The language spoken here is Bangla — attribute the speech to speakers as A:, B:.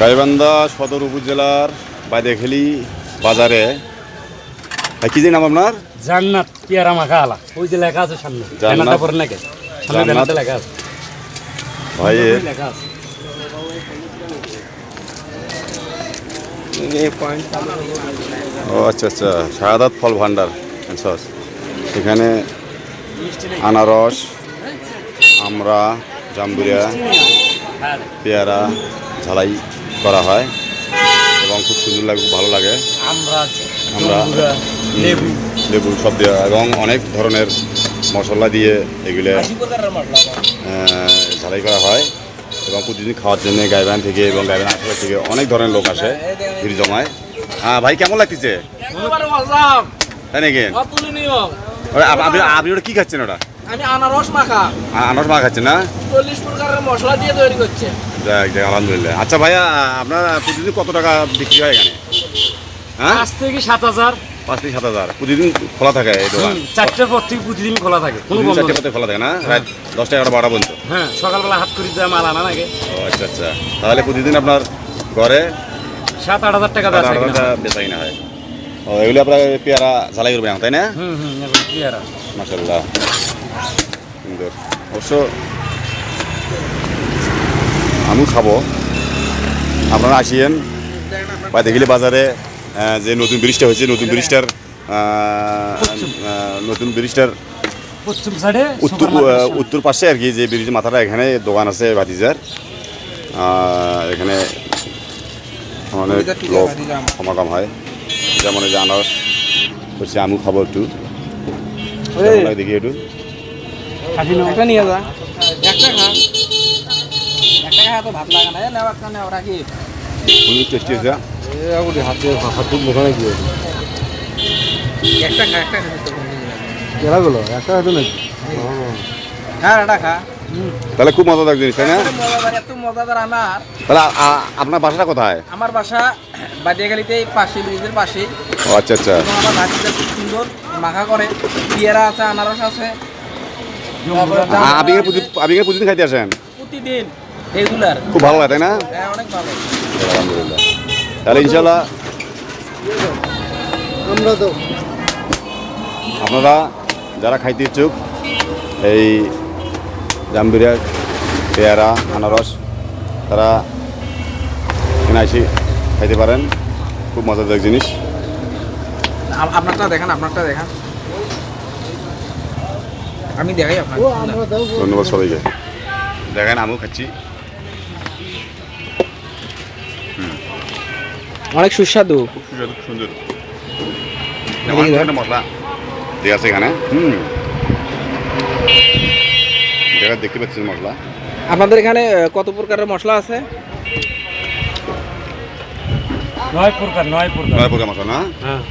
A: গাইবান্ধা সদর উপজেলার বাইদেখালি বাজারে। কি যে নাম আপনার?
B: জান্নাত পেয়ারা মাখা আলা। ওই যে লেখা আছে সামনে।
A: জান্নাত।
B: ব্যানারটা পরে নাকি? সামনে
A: জান্নাত।
B: লেখা আছে।
A: ভাই এ-
B: ওই লেখা আছে
A: ও আচ্ছা আচ্ছা। শাহাদাত ফল ভান্ডার সস এখানে আনারস আমরা জাম্বুরিয়া পেয়ারা ঝালাই করা হয় এবং খুব সুন্দর লাগে খুব ভালো লাগে।
B: আমরা
A: আমরা
B: লেবু।
A: লেবু সব দেওয়া এবং অনেক ধরনের মশলা দিয়ে এগুলো আহ, ঝালাই করা হয় এবং প্রতিদিন খাওয়ার জন্য গাইবান থেকে এবং গাইবান আশেপাশ থেকে অনেক ধরনের লোক আসে ভিড় জমায়। হ্যাঁ ভাই কেমন লাগতেছে? তাই নাকি? আপনি আপনি ওটা কি খাচ্ছেন ওটা?
C: আমি আনারস মাখা।
A: আনারস মা খাচ্ছেন না?
C: চল্লিশ প্রকারের মশলা দিয়ে তৈরি করছে।
A: যাক যাক আলহামদুলিল্লাহ। আচ্ছা ভাইয়া আপনার প্রতিদিন কত টাকা বিক্রি হয় এখানে? হ্যাঁ?
B: পাঁচ থেকে সাত হাজার।
A: পাঁচ থেকে সাত হাজার। প্রতিদিন খোলা থাকে এই দোকান।
B: চারটের পর থেকে প্রতিদিন খোলা থাকে কোনো বন্ধ নেই।
A: খোলা থাকে না? রাত দশটা এগারো বারোটা পর্যন্ত?
B: হ্যাঁ সকালবেলা হাত করে যায় মাল আনা নাকি
A: ও আচ্ছা আচ্ছা। তাহলে প্রতিদিন আপনার ঘরে
B: সাত আট হাজার টাকা বেচা কিনা
A: হাজার বেচা কিনা হয়। ও এগুলো আপনার পেয়ারা ঝালাই করবেন তাই না?
B: হুম হুম পেয়ারা।
A: মাসাল্লাহ সুন্দর। অবশ্য আমি খাব। আপনারা আসিয়েন। বা দেখিলে বাজারে যে নতুন ব্রিজটা হয়েছে নতুন ব্রিজটার নতুন ব্রিজটার উত্তর উত্তর পাশে আর কি যে ব্রিজ মাথাটা এখানে দোকান আছে ভাতিজার। এখানে অনেক লোক সমাগম হয়। যেমন এই যে আনারস। হচ্ছে আমু খাব একটু। লাগে দেখি একটু?
C: নিয়ে যা। একটা খা একটা খা তো ভাত লাগা না। এ নেও একটা নেও একটা খা একটা
B: একটা নাকি
C: হ্যাঁ খা
A: তাহলে খুব মজাদার জিনিস তাই না?
C: এত মজাদার এত
A: তাহলে আপনার বাসাটা কোথায়?
C: আমার বাসা বাদিয়াখালিতে পাশে ব্রিজের পাশেই
A: ও আচ্ছা আচ্ছা।
C: আমার ভাতিটা খুব সুন্দর মাখা করে পেয়ারা আছে আনারস আছে
A: আপনি আপনি প্রতিদিন খাইতে আসেন?
C: প্রতিদিন রেগুলার।
A: খুব ভালো লাগে তাই না?
C: হ্যাঁ অনেক ভালো।
A: আলহামদুলিল্লাহ। তাহলে ইনশাল্লাহ
B: আমরা তো
A: আপনারা যারা খাইতে ইচ্ছুক এই জাম্বিরা পেয়ারা আনারস তারা এসে খাইতে পারেন। খুব মজাদার জিনিস।
C: আপনারটা দেখেন আপনারটা দেখান। আমি দেখাই আপনার
A: ধন্যবাদ সবাইকে। দেখেন আমিও খাচ্ছি।
C: অনেক সুস্বাদু।
A: খুব সুস্বাদু সুন্দর। মশলা দেওয়া আছে এখানে। হুম। দেখতে পাচ্ছেন মশলা।
C: আপনাদের এখানে কত প্রকারের মশলা আছে?
B: নয় প্রকার নয় প্রকার।
A: নয় প্রকার মশলা না?
B: হ্যাঁ।